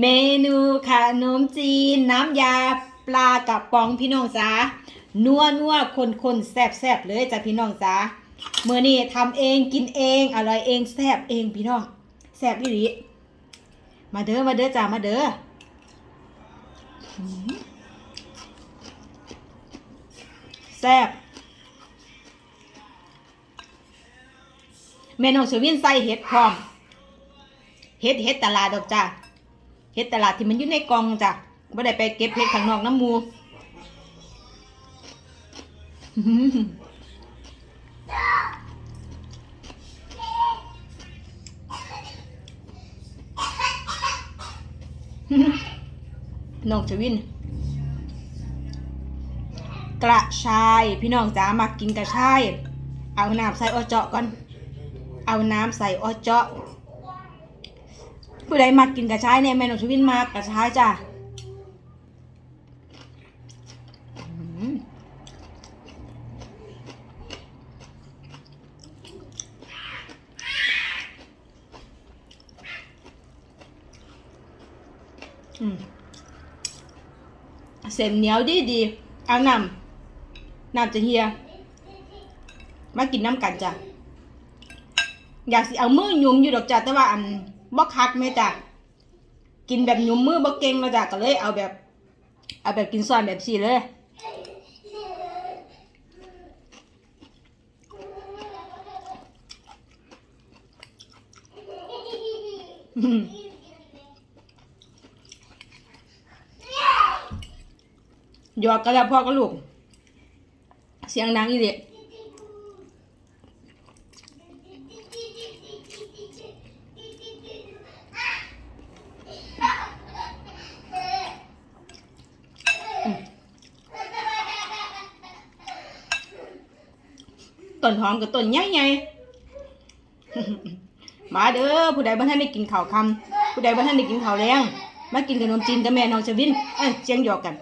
เมนูขนมจีน น้ำยาปลากระป๋องพี่น้องจ๋านัวนัวคนคนแซบแซบเลยจ้ะพี่น้องจ๋าเมื่อนี้ทำเองกินเองอร่อยเองแซบเองพี่น้องแซบอีหลีมาเด้อมาเด้อจ้ามาเด้อแซบแม่น้องเชวินใส่เห็ดพร้อมเฮ็ดเฮ็ดตลาดดอกจ้ะ เฮ็ดตลาดที่มันอยู่ในกองจ้ะบ่ได้ไปเก็บเฮ็ดข้างนอกน้ำมูน้องชวิน กระชายพี่น้องจ๋ามากินกระชาย เอาน้ำใส่ออเจาะก่อน เอาน้ำใส่ออเจาะ ผู้ใดมากินกระชายเนี่ยแม่นองชวินมากกระชายจ้ะอืมอืมเส้นเหนียวดีดีๆเอาน้ำน้ำจะเฮีย มากินน้ำกันจ้ะ อยากสิเอามือยุ่มอยู่ดอกจ้ะแต่ว่าอัน บ่คักแม่จ้ะกินแบบหยุ่มมือบ่เก่งแล้วจ้ะก็เลยเอาแบบ เอาแบบกินซ้อนแบบสี่เลยหยอกกันแล้วพ่อกับลูก เสียงดังอีเด็ก ต้นหอมกับต้นใหญ่ๆมาเด้อผู้ใดบ้านท่านได้กินข้าวคำผู้ใดบ้านท่านได้กินข้าวแรงมากินขนมจีนกับแม่น้องชวินเอ้ยเจียงหยอกกัน